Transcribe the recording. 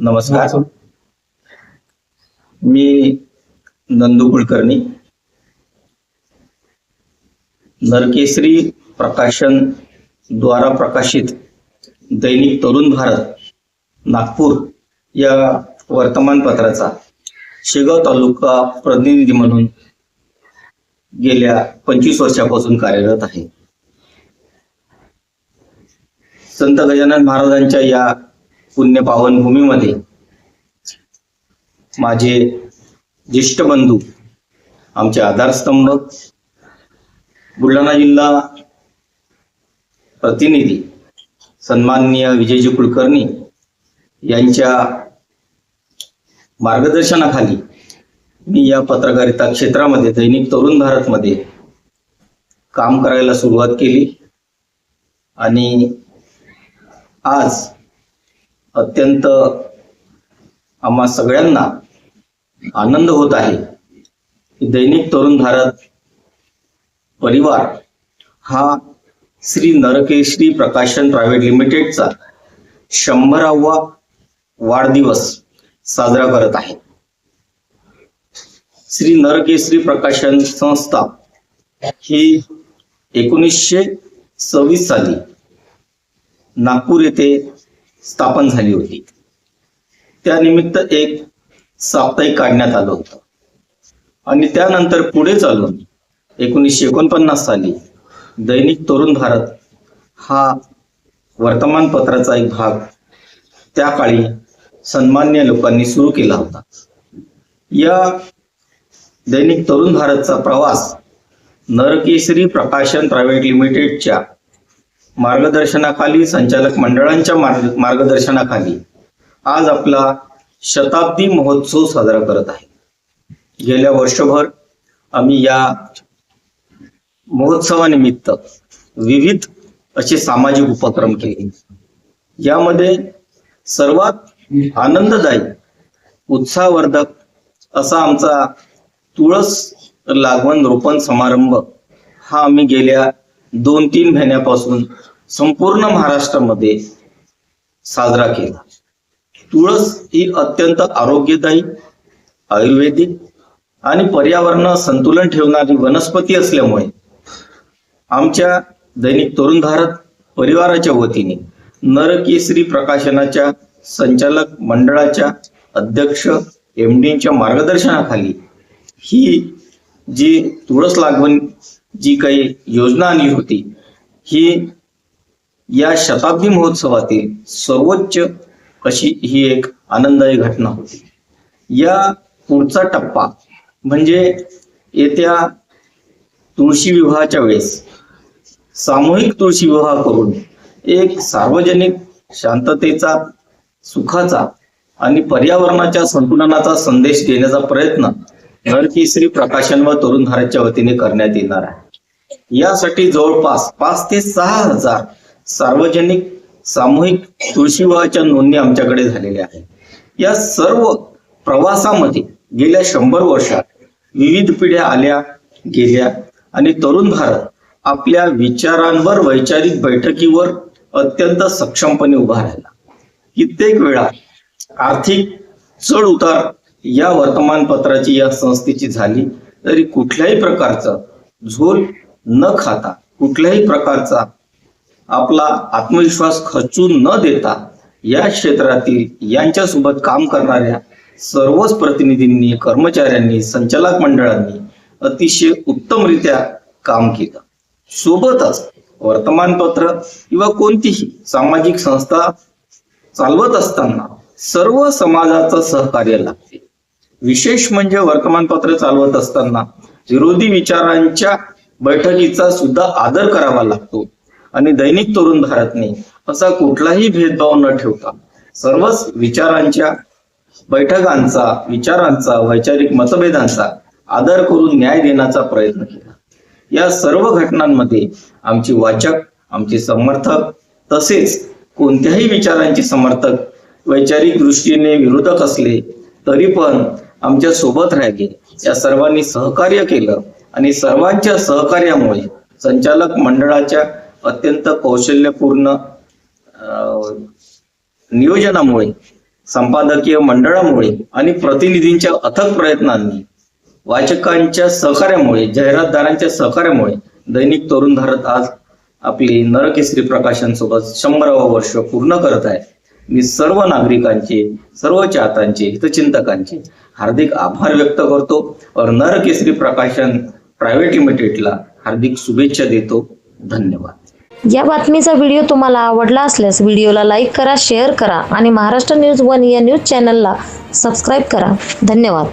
नमस्कार. मी नंदू कुलकर्णी. नरकेसरी प्रकाशन द्वारा प्रकाशित दैनिक तरुण भारत नागपूर या वर्तमानपत्राचा शेगाव तालुका प्रतिनिधी म्हणून गेल्या पंचवीस वर्षापासून कार्यरत आहे. संत गजानन महाराजांच्या या पुण्य पावन भूमीमध्ये माझे ज्येष्ठ बंधू आमचे आधारस्तंभ बुलढाणा जिल्हा प्रतिनिधी सन्माननीय विजयजी कुलकर्णी यांच्या मार्गदर्शनाखाली मी या पत्रकारिता क्षेत्रामध्ये दैनिक तरुण भारतमध्ये काम करायला सुरुवात केली आणि आज अत्यंत आम्हा सगळ्यांना आनंद होत आहे की दैनिक तरुण भारत परिवार हा श्री नरकेश्री प्रकाशन प्रायव्हेट लिमिटेडचा शंभरावा वाढदिवस साजरा करत आहे. श्री नरकेश्री प्रकाशन संस्था ही एकोणीसशे सव्वीस साली नागपूर येथे स्थापन झाली होती. त्यानिमित्त एक साप्ताहिक काढण्यात आलं होतं. आणि त्यानंतर पुढे चालून एकोणीसशे एकोणपन्नास साली दैनिक तरुण भारत हा वर्तमानपत्राचा एक भाग त्या काळी सन्मान्य लोकांनी सुरू केला होता. या दैनिक तरुण भारतचा प्रवास नरकेसरी प्रकाशन प्रायव्हेट लिमिटेडच्या मार्गदर्शनाखाली संचालक मंडळांच्या मार्ग मार्गदर्शनाखाली आज आपला शताब्दी महोत्सव साजरा करत आहे. गेल्या वर्षभर आम्ही या महोत्सवानिमित्त विविध असे सामाजिक उपक्रम केले. यामध्ये सर्वात आनंददायी उत्साहवर्धक असा आमचा तुळस लागवण रोपण समारंभ हा आम्ही गेल्या दोन तीन महिन्यापासून संपूर्ण महाराष्ट्रामध्ये साजरा केला. तुळस ही अत्यंत आरोग्यदायी आयुर्वेदिक आणि पर्यावरण संतुलन ठेवणारी वनस्पती असल्यामुळे आमच्या दैनिक तरुण भारत परिवाराच्या वतीने नरकेसरी प्रकाशनाच्या संचालक मंडळाच्या अध्यक्ष एम डीच्या मार्गदर्शनाखाली ही जी तुळस लागवण जी काही योजना आणली होती ही या शताब्दी महोत्सवातील सर्वोच्च अशी ही एक आनंददायी घटना होती. या पुढचा टप्पा म्हणजे येत्या तुळशी विवाहाच्या वेळेस सामूहिक तुळशी विवाह करून एक सार्वजनिक शांततेचा सुखाचा आणि पर्यावरणाच्या संतुलनाचा संदेश देण्याचा प्रयत्न नरकेसरी प्रकाशन व तरुण भारतच्या वतीने करण्यात येणार आहे. यासाठी जवळपास पाच ते सहा हजार सार्वजनिक सामूहिक तुळशी विवाहाच्या नोंदणी आमच्याकडे झालेल्या आहेत. या सर्व प्रवासामध्ये गेल्या शंभर वर्षात विविध पिढ्या आल्या गेल्या आणि तरुण भारत आपल्या विचारांवर वैचारिक बैठकीवर अत्यंत सक्षमपणे उभा राहिला. कित्येक वेळा आर्थिक चढ उतार या वर्तमानपत्राची या संस्थेची झाली तरी कुठल्याही प्रकारचं झोल न खाता कुठल्याही प्रकारचा आपला आत्मविश्वास खचून न देता या क्षेत्रातील यांच्यासोबत काम करणाऱ्या सर्वच प्रतिनिधींनी कर्मचाऱ्यांनी संचालक मंडळांनी अतिशय उत्तमरित्या काम केलं. सोबतच वर्तमानपत्र किंवा कोणतीही सामाजिक संस्था चालवत असताना सर्व समाजाचं सहकार्य लागते. विशेष म्हणजे वर्तमानपत्र चालवत असताना विरोधी विचारांच्या बैठकीचा सुद्धा आदर करावा लागतो. आणि दैनिक तरुण भारतने असा कुठलाही भेदभाव न ठेवता सर्वच विचारांच्या बैठकांचा विचारांचा वैचारिक मतभेदांचा आदर करून न्याय देण्याचा प्रयत्न केला. या सर्व घटनांमध्ये आमची वाचक आमचे समर्थक तसेच कोणत्याही विचारांचे समर्थक वैचारिक दृष्टीने विरोधक असले तरी पण आमच्यासोबत राहिले. या सर्वांनी सहकार्य केलं आणि सर्वांच्या सहकार्यामुळे संचालक मंडळाच्या अत्यंत कौशल्यपूर्ण अं, नियोजनामुळे संपादकीय मंडळामुळे आणि प्रतिनिधींच्या अथक प्रयत्नांनी वाचकांच्या सहकार्यामुळे जाहिरातदारांच्या सहकार्यामुळे दैनिक तरुण भारत आज आपली नरकेसरी प्रकाशन सोबत शंभरावं वर्ष पूर्ण करत आहे. मी सर्व नागरिकांचे सर्व चाहतांचे हितचिंतकांचे हार्दिक आभार व्यक्त करतो. और नरकेसरी प्रकाशन प्रायव्हेट लिमिटेडला हार्दिक शुभेच्छा देतो. धन्यवाद. या बातमीचा व्हिडिओ तुम्हाला आवडला असल्यास व्हिडिओला लाईक करा शेअर करा आणि महाराष्ट्र न्यूज वन या न्यूज चॅनलला सबस्क्राईब करा. धन्यवाद.